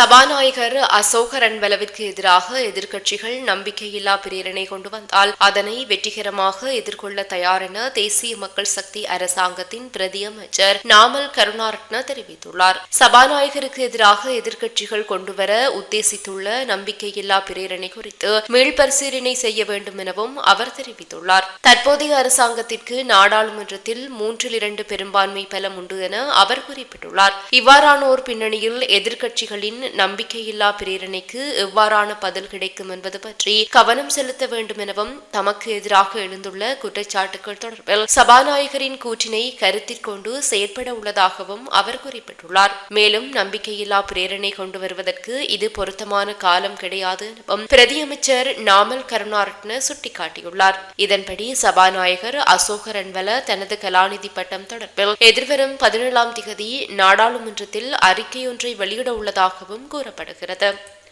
சபாநாயகர் அசோக ரன்பலவிற்கு எதிராக எதிர்க்கட்சிகள் நம்பிக்கையில்லா பிரேரணை கொண்டு வந்தால் அதனை வெற்றிகரமாக எதிர்கொள்ள தயார் என தேசிய மக்கள் சக்தி அரசாங்கத்தின் பிரதி அமைச்சர் நாமல் கருணாரட்ன தெரிவித்துள்ளார். சபாநாயகருக்கு எதிராக எதிர்க்கட்சிகள் கொண்டுவர உத்தேசித்துள்ள நம்பிக்கையில்லா பிரேரணை குறித்து மீள்பரிசீலனை செய்ய வேண்டும் எனவும் அவர் தெரிவித்துள்ளார். தற்போதைய அரசாங்கத்திற்கு நாடாளுமன்றத்தில் மூன்றில் இரண்டு பெரும்பான்மை பலம் உண்டு என அவர் குறிப்பிட்டுள்ளார். இவ்வாறானோர் பின்னணியில் எதிர்க்கட்சிகளின் நம்பிக்கையில்லா பிரேரணைக்கு எவ்வாறான பதில் கிடைக்கும் என்பது பற்றி கவனம் செலுத்த வேண்டும் எனவும் தமக்கு எதிராக எழுந்துள்ள குற்றச்சாட்டுகள் தொடர்பில் சபாநாயகரின் கூற்றினை கருத்தில் கொண்டு செயற்பட உள்ளதாகவும் அவர் குறிப்பிட்டுள்ளார். மேலும் நம்பிக்கையில்லா பிரேரணை கொண்டு வருவதற்கு இது பொருத்தமான காலம் கிடையாது எனவும் பிரதியமைச்சர் நாமல் கருணாரட்ன சுட்டிக்காட்டியுள்ளார். இதன்படி சபாநாயகர் அசோக ரன்வல தனது கலாநிதி பட்டம் தொடர்பில் எதிர்வரும் பதினேழாம் திகதி நாடாளுமன்றத்தில் அறிக்கையொன்றை வெளியிட உள்ளதாகவும் கூறப்படுகிறது.